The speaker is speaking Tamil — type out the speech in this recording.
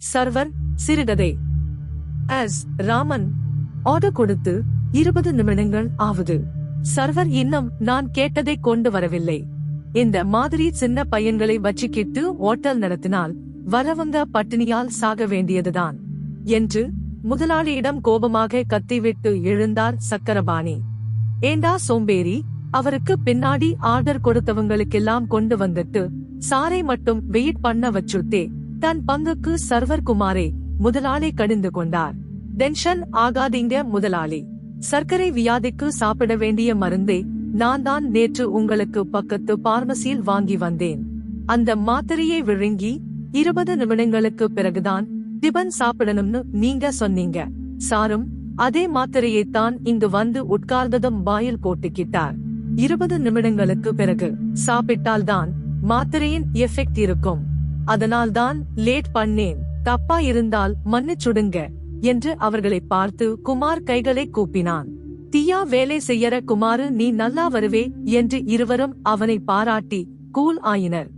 சர்வர் சிறுகதை அஸ் ராமன் ஆர்டர் கொடுத்து இருபது நிமிடங்கள் ஆவது. சர்வர் இன்னும் நான் கேட்டதை கொண்டு வரவில்லை. இந்த மாதிரி சின்ன பையன்களை வச்சுக்கிட்டு ஓட்டல் நடத்தினால் வரவங்க பட்டினியால் சாக வேண்டியதுதான் என்று முதலாளியிடம் கோபமாக கத்திவிட்டு எழுந்தார் சக்கரபாணி. ஏண்டா சோம்பேறி அவருக்கு பின்னாடி ஆர்டர் கொடுத்தவங்களுக்கெல்லாம் கொண்டு வந்துட்டு சாரை மட்டும் வெயிட் பண்ண வச்சுட்டே தன் பங்குக்கு சர்வர் குமாரே முதலாளி கடிந்து கொண்டார். டென்ஷன் ஆகாதீங்க முதலாளி. சர்க்கரை வியாதிக்கு சாப்பிட வேண்டிய மருந்தே நான் தான் நேற்று உங்களுக்கு பக்கத்து பார்மசியில் வாங்கி வந்தேன். அந்த மாத்திரையை விழுங்கி இருபது நிமிடங்களுக்கு பிறகுதான் டிபன் சாப்பிடணும்னு நீங்க சொன்னீங்க. சாரும் அதே மாத்திரையை தான் இங்கு வந்து உட்கார்ந்ததும் வாயில் போட்டுக்கிட்டார். இருபது நிமிடங்களுக்கு பிறகு சாப்பிட்டால்தான் மாத்திரையின் எஃபெக்ட் இருக்கும். அதனால்தான் லேட் பண்ணேன். தப்பா இருந்தால் மன்னிச்சுடுங்க என்று அவர்களை பார்த்து குமார் கைகளை கூப்பினான். தீயா வேலை செய்யற குமாரு நீ நல்லா வருவே என்று இருவரும் அவனை பாராட்டி கூல் ஆயினர்.